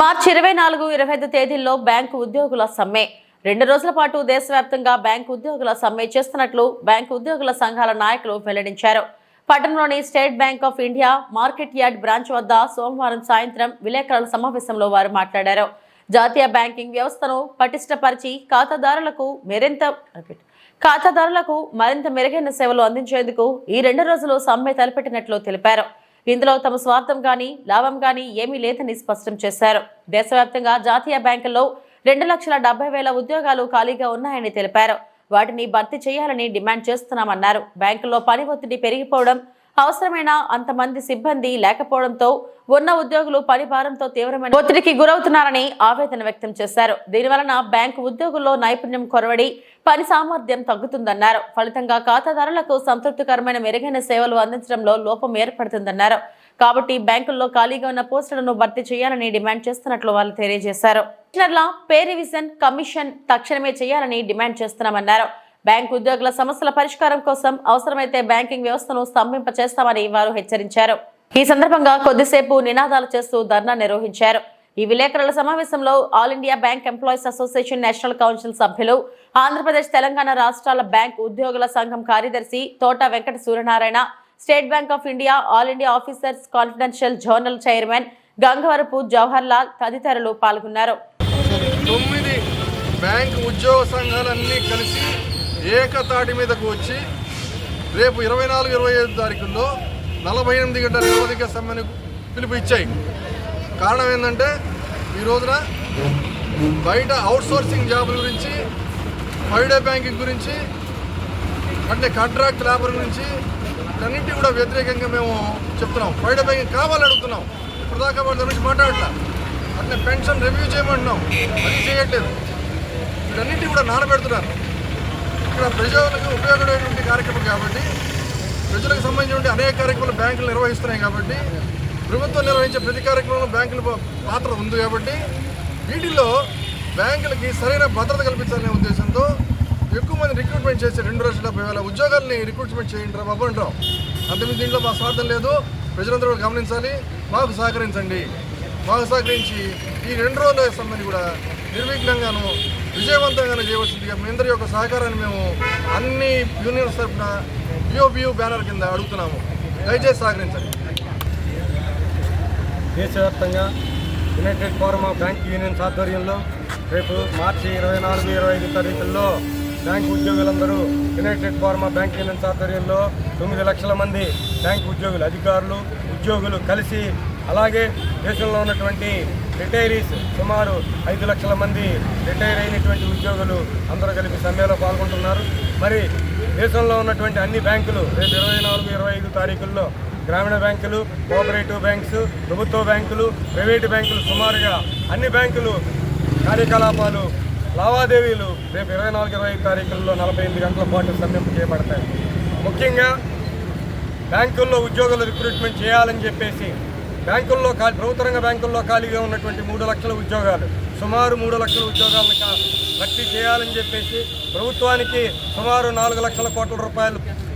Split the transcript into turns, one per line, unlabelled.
మార్చి ఇరవై నాలుగు ఇరవై ఐదు తేదీల్లో బ్యాంకు ఉద్యోగుల సమ్మె. రెండు రోజుల పాటు దేశవ్యాప్తంగా బ్యాంకు ఉద్యోగుల సమ్మె చేస్తున్నట్లు బ్యాంకు ఉద్యోగుల సంఘాల నాయకులు వెల్లడించారు. పట్టణంలోని State Bank of India market yard branch వద్ద సోమవారం సాయంత్రం విలేకరుల సమావేశంలో వారు మాట్లాడారు. జాతీయ బ్యాంకింగ్ వ్యవస్థను పటిష్టపరిచి ఖాతాదారులకు మరింత ఖాతాదారులకు మరింత మెరుగైన సేవలు అందించేందుకు ఈ రెండు రోజులు సమ్మె తలపెట్టినట్లు తెలిపారు. ఇందులో తమ స్వార్థం కానీ లాభం కానీ ఏమీ లేదని స్పష్టం చేశారు. దేశవ్యాప్తంగా జాతీయ బ్యాంకుల్లో రెండు లక్షల డెబ్బై వేల ఉద్యోగాలు ఖాళీగా ఉన్నాయని తెలిపారు. వాటిని భర్తీ చేయాలని డిమాండ్ చేస్తున్నామన్నారు. బ్యాంకుల్లో పని ఒత్తిడి పెరిగిపోవడం అవసరమైన అంతమంది సిబ్బంది లేకపోవడంతో ఉన్న ఉద్యోగులు పనిభారంతో తీవ్రమైన ఒత్తిడికి గురవుతున్నారని ఆవేదన వ్యక్తం చేశారు. దీనివలన బ్యాంకు ఉద్యోగుల్లో నైపుణ్యం కొరవడి పని సామర్థ్యం తగ్గుతుందన్నారు. ఫలితంగా ఖాతాదారులకు సంతృప్తికరమైన మెరుగైన సేవలు అందించడంలో లోపం ఏర్పడుతుందన్నారు. కాబట్టి బ్యాంకుల్లో ఖాళీగా ఉన్న పోస్టులను భర్తీ చేయాలని డిమాండ్ చేస్తున్నట్లు వాళ్ళు తెలియజేశారు. పే రివిజన్ కమిషన్ తక్షణమే చేయాలని డిమాండ్ చేస్తున్నామన్నారు. బ్యాంకు ఉద్యోగుల సమస్యల పరిష్కారం కోసం అవసరమైతే బ్యాంకింగ్ వ్యవస్థను స్తంభింప చేస్తామని వారు హెచ్చరించారు. ఈ సందర్భంగా కొద్దిసేపు నినాదాలు చేస్తూ ధర్నా నిర్వహించారు. ఈ విలేకరుల సమావేశంలో All India Bank Employees Association National Council సభ్యులు ఆంధ్రప్రదేశ్ తెలంగాణ రాష్ట్రాల బ్యాంక్ ఉద్యోగుల సంఘం కార్యదర్శి Thota Venkata Suryanarayana State Bank of India All India Officers Confidential Journal chairman Gangavarapu Jawahar Lal తదితరులు పాల్గొన్నారు.
తొమ్మిది బ్యాంక్ ఉద్యోగ సంఘాలన్నీ కలిసి ఏకతాటి మీదకు వచ్చి రేపు ఇరవై నాలుగు ఇరవై ఐదు తారీఖుల్లో నలభై ఎనిమిది గంటల నిరోధిక సమ్మెను పిలుపు ఇచ్చాయి. కారణం ఏంటంటే ఈ రోజున బయట అవుట్సోర్సింగ్ జాబుల గురించి ఫైవ్ డే బ్యాంకింగ్ గురించి అంటే కాంట్రాక్ట్ లేబర్ గురించి అన్నింటి కూడా వ్యతిరేకంగా మేము చెప్తున్నాం. ఫైవ్ డే బ్యాంకింగ్ కావాలని అడుగుతున్నాం. ఇప్పుడు దాకా వాళ్ళ గురించి మాట్లాడట్లా. అట్లే పెన్షన్ రివ్యూ చేయమంటున్నాం. అది చేయట్లేదు. వీటన్నింటి కూడా నానబెడుతున్నారు. ఇక్కడ ప్రజలకు ఉపయోగపడేటువంటి కార్యక్రమం కాబట్టి ప్రజలకు సంబంధించిన అనేక కార్యక్రమాలు బ్యాంకులు నిర్వహిస్తున్నాయి కాబట్టి ప్రభుత్వం నిర్వహించే ప్రతి కార్యక్రమంలో బ్యాంకుల పాత్ర ఉంది కాబట్టి వీటిల్లో బ్యాంకులకి సరైన భద్రత కల్పించాలనే ఉద్దేశంతో ఎక్కువ మంది రిక్రూట్మెంట్ చేసి రెండు లక్షల డెబ్బై వేల ఉద్యోగాల్ని రిక్రూట్మెంట్ చేయండి రా బాబు అంటాం అంతకుమించి దీంట్లో మా స్వార్థం లేదు. ప్రజలందరూ కూడా గమనించాలి. మాకు సహకరించండి. మాకు సహకరించి ఈ రెండు రోజుల సమ్మెని కూడా నిర్విఘ్నంగాను విజయవంతంగానే చేయవలసిందిగా మీ అందరి యొక్క సహకారాన్ని మేము అన్ని యూనియన్స్ తరఫున బిఓబియు బ్యానర్ కింద అడుగుతున్నాము. దయచేసి సహకరించండి.
దేశవ్యాప్తంగా united forum of bank unions ఆధ్వర్యంలో రేపు మార్చి ఇరవై నాలుగు ఇరవై ఐదు తారీఖుల్లో bank ఉద్యోగులందరూ United Forum of Bank Unions ఆధ్వర్యంలో తొమ్మిది లక్షల మంది బ్యాంక్ ఉద్యోగులు అధికారులు ఉద్యోగులు కలిసి అలాగే దేశంలో ఉన్నటువంటి రిటైరీస్ సుమారు ఐదు లక్షల మంది రిటైర్ అయినటువంటి ఉద్యోగులు అందరూ కలిపి సమ్మెలో పాల్గొంటున్నారు. మరి దేశంలో ఉన్నటువంటి అన్ని బ్యాంకులు రేపు ఇరవై నాలుగు ఇరవై ఐదు తారీఖుల్లో గ్రామీణ బ్యాంకులు కోఆపరేటివ్ బ్యాంక్స్ ప్రభుత్వ బ్యాంకులు ప్రైవేటు బ్యాంకులు సుమారుగా అన్ని బ్యాంకులు కార్యకలాపాలు లావాదేవీలు రేపు ఇరవై నాలుగు ఇరవై ఐదు తారీఖుల్లో నలభై ఎనిమిది గంటల పాటు సమ్మింపు చేయబడతాయి ముఖ్యంగా బ్యాంకుల్లో ఉద్యోగులు రిక్రూట్మెంట్ చేయాలని చెప్పేసి బ్యాంకుల్లో ఖాళీ ప్రభుత్వ రంగ బ్యాంకుల్లో ఖాళీగా ఉన్నటువంటి మూడు లక్షల ఉద్యోగాలు సుమారు మూడు లక్షల ఉద్యోగాలను భర్తీ చేయాలని చెప్పేసి ప్రభుత్వానికి సుమారు నాలుగు లక్షల కోట్ల రూపాయలు